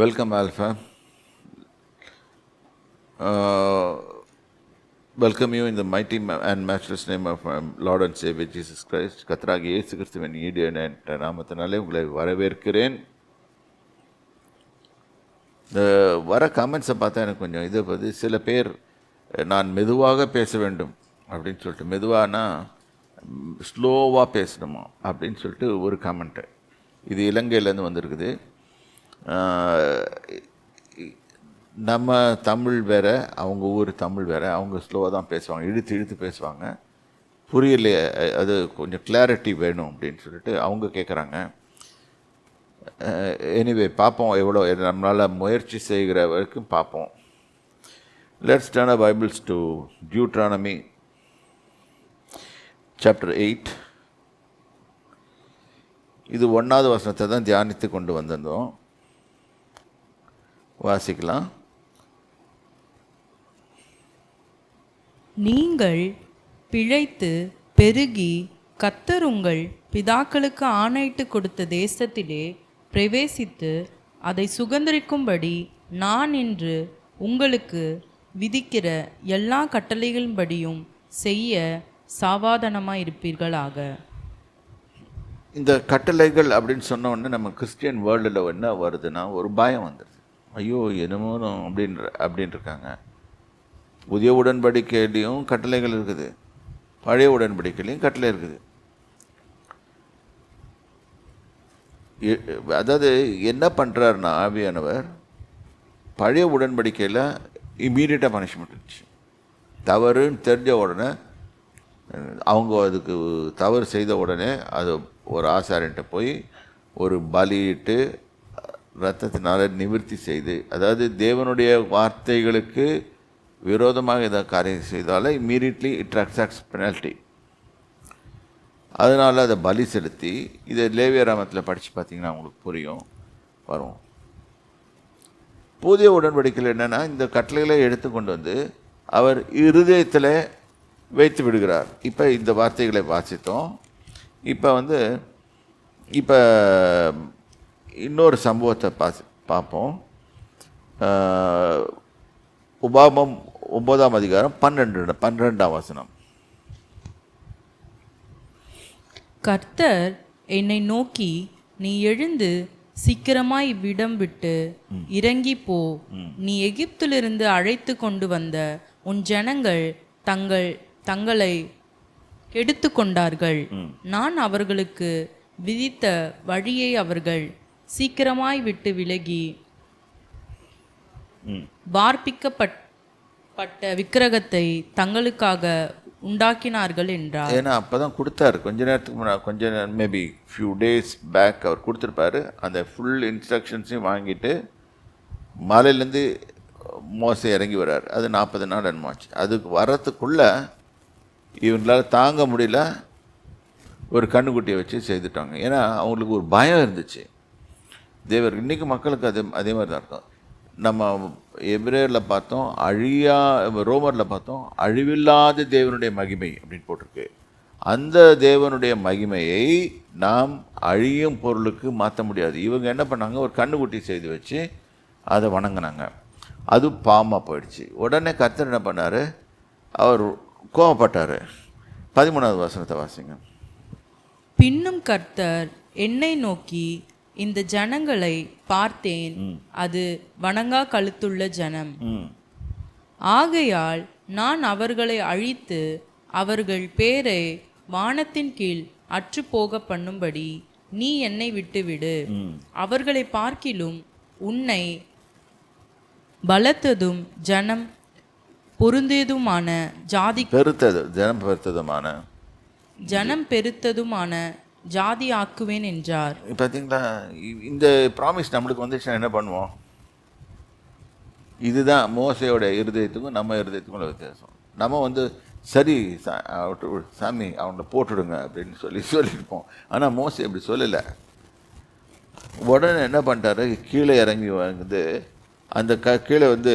Welcome alpha welcome you இந்த mighty and mighty name of lord and of Jesus Christ கத்ராகி Savior இயேசு கிறிஸ்துவின் ஈடு என்ற நாமத்தினாலே உங்களை வரவேற்கிறேன். இந்த வர கமெண்ட்ஸை பார்த்தா எனக்கு கொஞ்சம் இது வந்து சில பேர் நான் மெதுவாக பேச வேண்டும் அப்படின்னு சொல்லிட்டு மெதுவானா ஸ்லோவாக பேசணுமா அப்படின்னு சொல்லிட்டு ஒரு கமெண்ட்டு இது இலங்கையிலேருந்து வந்திருக்குது. நம்ம தமிழ் வேறு அவங்க ஊர் தமிழ் வேறு அவங்க ஸ்லோவாக தான் பேசுவாங்க இழுத்து இழுத்து பேசுவாங்க. புரியலையே அது கொஞ்சம் கிளாரிட்டி வேணும் அப்படின்னு சொல்லிட்டு அவங்க கேட்குறாங்க எனிவே பார்ப்போம் எவ்வளோ நம்மளால் முயற்சி செய்கிற வரைக்கும் பார்ப்போம். Let's turn bibles to deuteronomy chapter eight இது ஒன்றாவது வசனத்தை தான் தியானித்து கொண்டு வந்திருந்தோம். வாசிக்கலாம். நீங்கள் பிழைத்து பெருகி கர்த்தர் உங்கள் பிதாக்களுக்கு ஆணையிட்டு கொடுத்த தேசத்திலே பிரவேசித்து அதை சுதந்திரிக்கும்படி நான் இன்று உங்களுக்கு விதிக்கிற எல்லா கட்டளைகளின்படியும் செய்ய சாவாதானமாக இருப்பீர்களாக இந்த கட்டளைகள் அப்படின்னு சொன்ன உடனே நம்ம கிறிஸ்டியன் வேர்ல்டில் என்ன வருதுன்னா ஒரு பயம் வந்துடுது ஐயோ என்னமோ அப்படின்ற அப்படின்ட்டு இருக்காங்க புதிய உடன்படிக்கையிலையும் கட்டளைகள் இருக்குது. பழைய உடன்படிக்கையிலையும் கட்டளை இருக்குது. அதாவது என்ன பண்ணுறாருன்னா ஆவியானவர் பழைய உடன்படிக்கையில் இம்மீடியட்டாக பனிஷ்மெண்ட் இருந்துச்சு தவறுன்னு தெரிஞ்ச உடனே அவங்க அதுக்கு தவறு செய்த உடனே அது ஒரு ஆசாரியன்ட்ட போய் ஒரு பலியிட்டு ரத்தத்தினால் நிவர்த்தி செய்து அதாவது தேவனுடைய வார்த்தைகளுக்கு விரோதமாக ஏதாவது காரியம் செய்தால் இம்மீடியட்லி இட் அக்ஸாக்ஸ் பெனால்ட்டி அதனால் அதை பலி செலுத்தி இதை லேவியராமத்தில் படித்து பார்த்தீங்கன்னா உங்களுக்கு புரியும் வரும். புதிய உடன்படிக்கையில் என்னென்னா இந்த கட்டளைகளை எடுத்துக்கொண்டு வந்து அவர் இருதயத்தில் வைத்து விடுகிறார். இப்போ இந்த வார்த்தைகளை வாசித்தோம். இப்போ வந்து இப்போ இன்னொரு சம்பவத்தை பாசி பார்ப்போம். உபாமம் ஒன்பதாம் அதிகாரம் பன்னெண்டு பன்னிரெண்டாம் வசனம். கர்த்தர் என்னை நோக்கி நீ எழுந்து சீக்கிரமாய் இவ்விடம் விட்டு இறங்கி போ நீ எகிப்திலிருந்து அழைத்து கொண்டு வந்த உன் ஜனங்கள் தங்கள் தங்களை கெடுத்து கொண்டார்கள். நான் அவர்களுக்கு விதித்த வழியை அவர்கள் சீக்கிரமாய் விட்டு விலகி வார்ப்பிக்கப்பட்ட விக்கிரகத்தை தங்களுக்காக உண்டாக்கினார்கள் என்றார். ஏன்னா அப்போ தான் கொடுத்தாரு. கொஞ்ச நேரத்துக்கு முன்னாடி கொஞ்ச மேபி ஃபியூ டேஸ் பேக் அவர் கொடுத்துருப்பாரு. அந்த ஃபுல் இன்ஸ்ட்ரக்ஷன்ஸையும் வாங்கிட்டு மலையிலேருந்து மோசை இறங்கி வர்றார். அது நாற்பது நாள் அனுமாச்சு அதுக்கு வரத்துக்குள்ளே இவங்களால தாங்க முடியல. ஒரு கண்ணுக்குட்டியை வச்சு செய்துட்டாங்க. ஏன்னா அவங்களுக்கு ஒரு பயம் இருந்துச்சு. தேவர் இன்றைக்கி மக்களுக்கு அது அதே மாதிரி தான் இருக்கும் நம்ம எபிரேயரில் பார்த்தோம் அழியா ரோமரில் பார்த்தோம் அழிவில்லாத தேவனுடைய மகிமை அப்படின்னு போட்டிருக்கு. அந்த தேவனுடைய மகிமையை நாம் அழியும் பொருளுக்கு மாற்ற முடியாது. இவங்க என்ன பண்ணாங்க? ஒரு கண்ணுக்குட்டி செய்து வச்சு அதை வணங்கினாங்க. அது பாமாக போயிடுச்சு. உடனே கர்த்தர் என்ன பண்ணார்? அவர் கோவப்பட்டார் பதிமூணாவது வசனத்தை வாசிங்க. பின்னும் கர்த்தர் என்னை நோக்கி இந்த ஜனங்களை பார்த்தேன். அது வணங்கா கழுத்துள்ள ஜனம். ஆகையால் நான் அவர்களை அழித்து அவர்கள் பேரை வானத்தின் கீழ் அற்றுப்போக பண்ணும்படி நீ என்னை விட்டுவிடு. அவர்களை பார்க்கிலும் உன்னை பலத்ததும் ஜனம் பொருந்தியதுமான ஜாதி பெருத்தது ஜனம் பெருத்ததுமான ஜனம் பெருத்ததுமான ஜாதி ஆக்குவேன் என்றார் பார்த்தீங்களா இந்த ப்ராமிஸ் நம்மளுக்கு வந்துச்சுன்னா என்ன பண்ணுவோம்? இதுதான் மோசையோட இருதயத்துக்கும் நம்ம இருதயத்துக்கும் உள்ள வித்தியாசம். நம்ம வந்து சரி சா- சாமி அவங்கள போட்டுடுங்க அப்படின்னு சொல்லி சொல்லியிருப்போம். ஆனால் மோசை அப்படி சொல்லலை. உடனே என்ன பண்ணிட்டாரு? கீழே இறங்கி வந்து அந்த க கீழே வந்து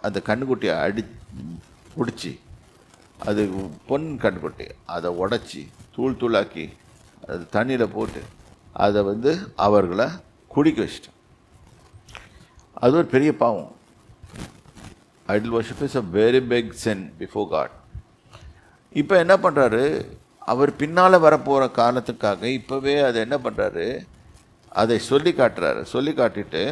அந்த கண்ணுக்குட்டியை அடி பிடிச்சி அது பொன் கண்ணுக்குட்டி அதை உடச்சி தூள் தூளாக்கி அது தண்ணியில் போட்டு அதை வந்து அவர்களை குடிக்க வச்சிட்டேன். அது ஒரு பெரிய பாவம். Idol worship is a very big sin before God இப்போ என்ன பண்ணுறாரு அவர் பின்னால் வரப்போகிற காலத்துக்காக இப்போவே அதை என்ன பண்ணுறாரு அதை சொல்லி காட்டுறாரு. சொல்லி காட்டிட்டு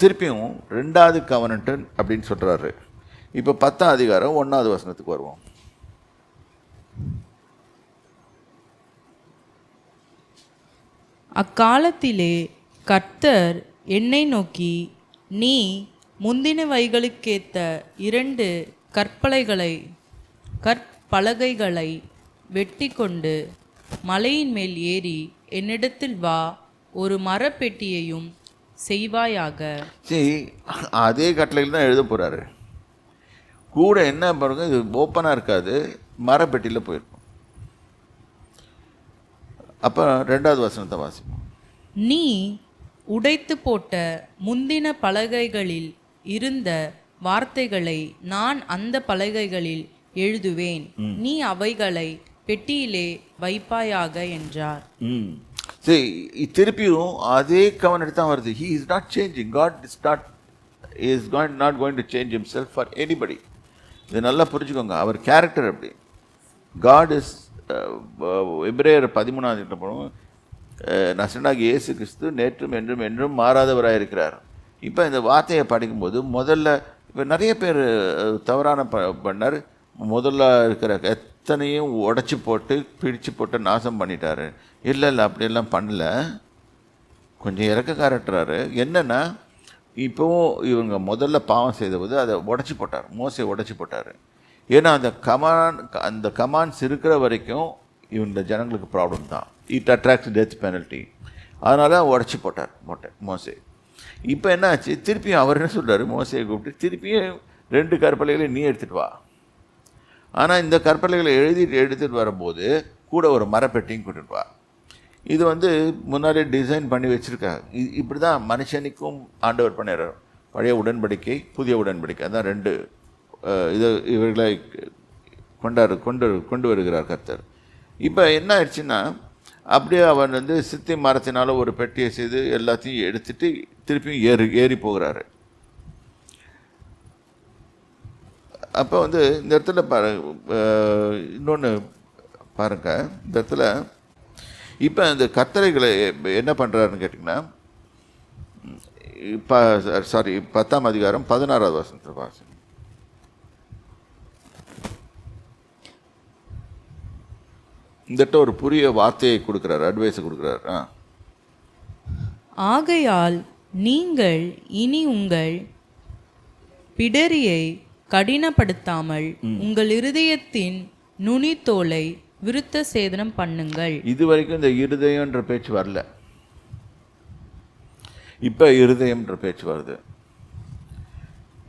திருப்பியும் ரெண்டாவது கவனன்ட்டு அப்படின்னு சொல்கிறாரு இப்போ பத்தாம் அதிகாரம் ஒன்றாவது வசனத்துக்கு வருவோம். அக்காலத்திலே கர்த்தர் என்னை நோக்கி நீ முந்தினவைகளுக்கேத்த இரண்டு கற்பலைகளை கற்பலகைகளை வெட்டி கொண்டு மலையின் மேல் ஏறி என்னிடத்தில் வா ஒரு மரப்பெட்டியையும் செய்வாயாக. சரி அதே கட்டளையில் தான் எழுத போகிறாரு கூட என்ன பாருங்க இது ஓப்பனாக இருக்காது மரப்பெட்டியில் போயிருக்கும். அப்போ ரெண்டாவது வசனத்தை வாசிப்போம். நீ உடைத்து போட்ட முந்தின பலகைகளில் இருந்த வார்த்தைகளை நான் அந்த பலகைகளில் எழுதுவேன். நீ அவைகளை பெட்டியிலே வைப்பாயாக என்றார். சரி திருப்பியும் அதே கவனம் தான் வருது. He is not changing God is not is God not going to change himself for anybody இது நல்லா புரிஞ்சுக்கோங்க. அவர் கேரக்டர் அப்படி. காட் இஸ் எப்ரேயர் பதிமூணாவது கிட்ட போனோம். நசனாகி இயேசு கிறிஸ்து நேற்றும் என்றும் என்றும் மாறாதவராக இருக்கிறார். இப்போ இந்த வார்த்தையை படிக்கும்போது முதல்ல இப்போ நிறைய பேர் தவறான ப பண்ணார். முதல்ல இருக்கிற எத்தனையும் உடச்சி போட்டு பிடிச்சு போட்டு நாசம் பண்ணிட்டாரு. இல்லை இல்லை அப்படியெல்லாம் பண்ணல. கொஞ்சம் இறக்கக்காரட்டுறாரு என்னென்னா இப்போவும் இவங்க முதல்ல பாவம் செய்தபோது அதை உடச்சி போட்டார். மோசை உடச்சி போட்டார். ஏன்னா அந்த கமான் அந்த கமான்ஸ் இருக்கிற வரைக்கும் இவங்க ஜனங்களுக்கு ப்ராப்ளம் தான். இட் அட்ராக்ட்ஸ் டெத் பெனல்ட்டி அதனால் உடச்சி போட்டார் மோட்டை மோசே. இப்போ என்ன ஆச்சு? திருப்பியும் அவர் என்ன சொல்கிறார் மோசையை கூப்பிட்டு திருப்பியும் ரெண்டு கற்பலைகளை நீ எடுத்துகிட்டு வா. ஆனால் இந்த கற்பலைகளை எழுதிட்டு எடுத்துகிட்டு வரும்போது கூட ஒரு மரப்பெட்டியும் கூட்டிட்டு வா. இது வந்து முன்னாடியே டிசைன் பண்ணி வச்சுருக்காங்க. இது இப்படி தான் மனுஷனுக்கும் ஆண்டவர் பண்ணிடுறார். பழைய உடன்படிக்கை புதிய உடன்படிக்கை. அதான் ரெண்டு இது இவர்களை கொண்டாரு கொண்டு கொண்டு வருகிறார் கர்த்தர். இப்போ என்ன ஆயிடுச்சுன்னா அப்படியே அவன் வந்து சித்தி மரத்தினால ஒரு பெட்டியை செய்து எல்லாத்தையும் எடுத்துட்டு திருப்பியும் ஏறி ஏறி போகிறாரு. அப்போ வந்து இந்த இடத்துல பாரு இன்னொன்று பாருங்க. இந்த இடத்துல இப்போ இந்த கத்தரைகளை என்ன பண்ணுறாருன்னு கேட்டிங்கன்னா இப்போ சாரி பத்தாம் அதிகாரம் பதினாறாவது வசனத்தை வாசி இந்த இடத்துல ஒரு புதிய வார்த்தையை கொடுக்குறாரு அட்வைஸை கொடுக்குறாரு. ஆ. ஆகையால் நீங்கள் இனி உங்கள் பிடரியை கடினப்படுத்தாமல் உங்கள் இருதயத்தின் நுனித்தோலை விருத்த சேதனம் பண்ணுங்கள். இது வரைக்கும் இந்த இருதயம்ன்ற பேச்சு வரல. இப்போ இருதயம்ன்ற பேச்சு வருது.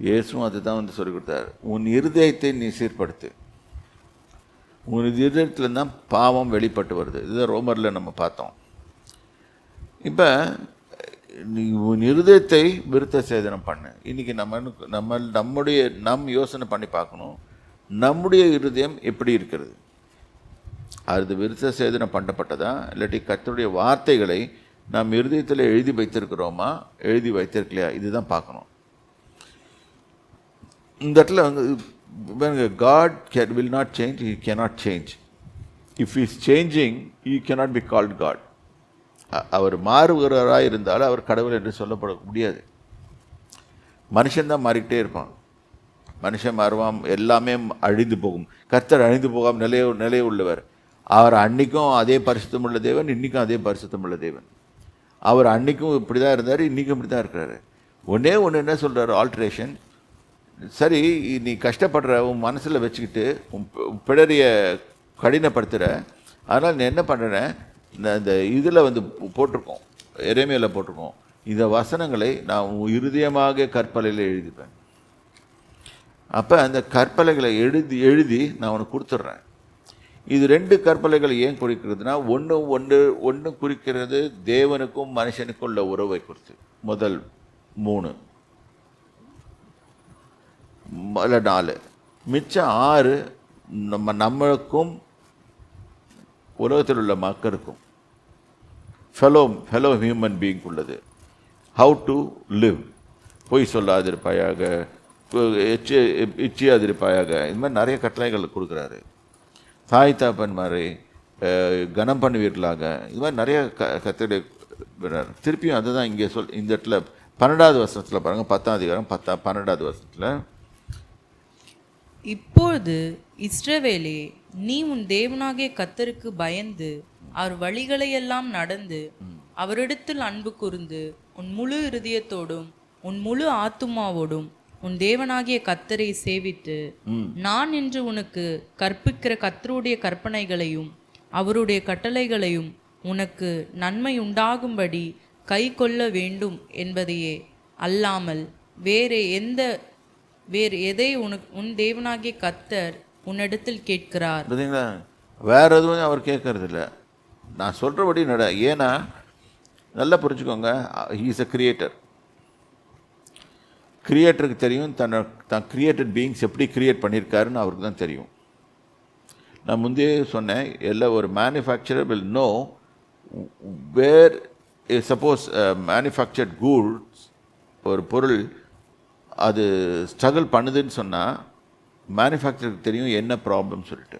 இயேசுவும் அதுதான் வந்து சொல்லி கொடுத்தாரு. உன் இருதயத்தை நீ சீர்படுத்து. உன் இருதயத்தில் தான் பாவம் வெளிப்பட்டு வருது. இதுதான் ரோமரில் நம்ம பார்த்தோம். இப்போ நீ உன் இருதயத்தை விருத்த சேதனம் பண்ணு. இன்னைக்கு நம்ம நம்ம நம்முடைய நம் யோசனை பண்ணி பார்க்கணும். நம்முடைய இருதயம் எப்படி இருக்கிறது? அது விருத்த சேதனம் பண்ணப்பட்டதா? இல்லாட்டி கத்தருடைய வார்த்தைகளை நாம் இருதயத்தில் எழுதி வைத்திருக்கிறோமா? எழுதி வைத்திருக்கலையா? இதுதான் பார்க்கணும். இந்த இடத்துல வந்து God can will not change he cannot change if is changing he cannot be called God அவர் மாறுகிறவராக இருந்தால் அவர் கடவுள் என்று சொல்லப்பட முடியாது. மனுஷன்தான் மாறிக்கிட்டே இருப்பான். மனுஷன் மாறுவான் எல்லாமே அழிந்து போகும். கர்த்தர் அழிந்து போகாமல் நிலைய நிலைய உள்ளவர். அவர் அன்றைக்கும் அதே பரிசுத்தம் உள்ள தேவன் இன்றைக்கும் அதே பரிசுத்தம் உள்ள தேவன். அவர் அன்றைக்கும் இப்படி தான் இருந்தார் இன்றைக்கும் இப்படி தான் இருக்கிறாரு. ஒன்றே ஒன்று என்ன சொல்கிறார் ஆல்ட்ரேஷன் சரி நீ கஷ்டப்படுற உன் மனசில் வச்சுக்கிட்டு உன் பிடரிய கடினப்படுத்துகிற அதனால் நீ என்ன பண்ணுறேன் இந்த இந்த இதில் வந்து போட்டிருக்கோம் இறைமையில் போட்டிருக்கோம். இந்த வசனங்களை நான் உன் இருதயமாக கற்பலையில் எழுதிப்பேன். அப்போ அந்த கற்பலைகளை எழுதி எழுதி நான் உனக்கு கொடுத்துட்றேன். இது ரெண்டு கற்பலைகள் ஏன் குறிக்கிறதுனா ஒன்று ஒன்று ஒன்று குறிக்கிறது தேவனுக்கும் மனுஷனுக்கும் உள்ள உறவை குறித்து. முதல் மூணு. முதல்ல நாலு. மிச்சம் ஆறு நம்ம நம்மளுக்கும் உலகத்தில் உள்ள மக்களுக்கும் ஃபெலோ ஃபெலோ ஹியூமன் பீயிங் உள்ளது. ஹவு டு லிவ் பொய் சொல்லாதிருப்பாயாக எச்சி இச்சியாதிருப்பாயாக இது மாதிரி நிறைய கட்டளைகள் கொடுக்குறாரு. தாய் தாப்பன் மாதிரி கனம் பண்ணுவீர்களாக. இது மாதிரி நிறைய க கத்தடை திருப்பியும் திருப்பியும் அதுதான் இங்கே சொல் இந்த இடத்துல பன்னெண்டாவது வருஷத்தில் பாருங்கள் பத்தாம் அதிகாரம் பத்தா பன்னெண்டாவது வருஷத்தில் இப்பொழுது இஸ்ரவேலே நீ உன் தேவனாகிய கத்தருக்கு பயந்து அவர் வழிகளையெல்லாம் நடந்து அவரிடத்தில் அன்பு கூர்ந்து உன் முழு இருதயத்தோடும் உன் முழு ஆத்துமாவோடும் உன் தேவனாகிய கர்த்தரை சேவித்து நான் இன்று உனக்கு கற்பிக்கிற கர்த்தருடைய கற்பனைகளையும் அவருடைய கட்டளைகளையும் உனக்கு நன்மை உண்டாகும்படி கை கொள்ள வேண்டும் என்பதையே அல்லாமல் வேறு எந்த வேறு எதை உனக்கு உன் தேவனாகிய கர்த்தர் உன்னிடத்தில் கேட்கிறார்? பார்த்தீங்களா வேற எதுவும் அவர் கேட்கறது இல்ல நான் சொல்கிறபடி நட ஏன்னா நல்லா புரிஞ்சுக்கோங்க ஹீஸ் அ கிரியேட்டர் கிரியேட்டருக்கு தெரியும் தன்னை தான் கிரியேட்டட் பீயிங்ஸ் எப்படி கிரியேட் பண்ணியிருக்காருன்னு அவருக்கு தான் தெரியும். நான் முந்தையே சொன்னேன் எல்லா ஒரு manufacturer will no where suppose manufactured goods ஒரு பொருள் அது ஸ்ட்ரகிள் பண்ணுதுன்னு சொன்னால் மேனுஃபேக்சருக்கு தெரியும் என்ன ப்ராப்ளம் சொல்லிட்டு.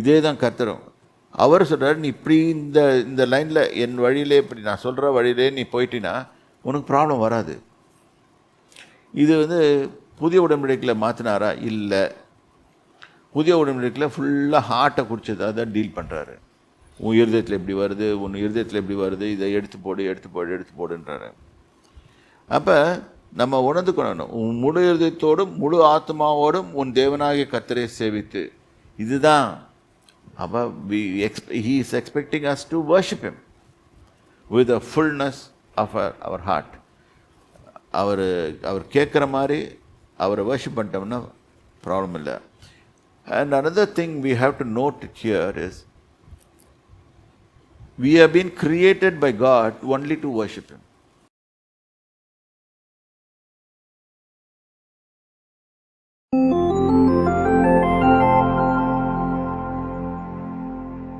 இதே தான் கத்துறோம் அவர் சொல்கிறார் நீ இப்படி இந்த இந்த லைனில் என் வழியிலே இப்படி நான் சொல்கிற வழியிலே நீ போயிட்டினா உனக்கு ப்ராப்ளம் வராது. இது வந்து புதிய உடன்படிக்கையில் மாற்றினாரா இல்லை. புதிய உடன்படிக்கையில் ஃபுல்லாக ஹார்ட்டை குடிச்சதாக தான் டீல் பண்ணுறாரு உன் இருதயத்தில் எப்படி வருது உன் இருதயத்தில் எப்படி வருது இதை எடுத்து போடு எடுத்து போடு எடுத்து போடுன்றாரு. அப்போ நம்ம உணர்ந்துக்கணும் உன் முழு இருதயத்தோடும் முழு ஆத்மாவோடும் உன் தேவனாகிய கத்தரை சேவித்து. இதுதான். அப்போ we எக்ஸ்ப he is expecting us to worship him with a fullness of our heart அவர் அவர் கேட்குற மாதிரி அவரை வர்ஷிப் பண்ணிட்டோம்னா ப்ராப்ளம் இல்லை and another thing we have to note it here is we have been created by God only to worship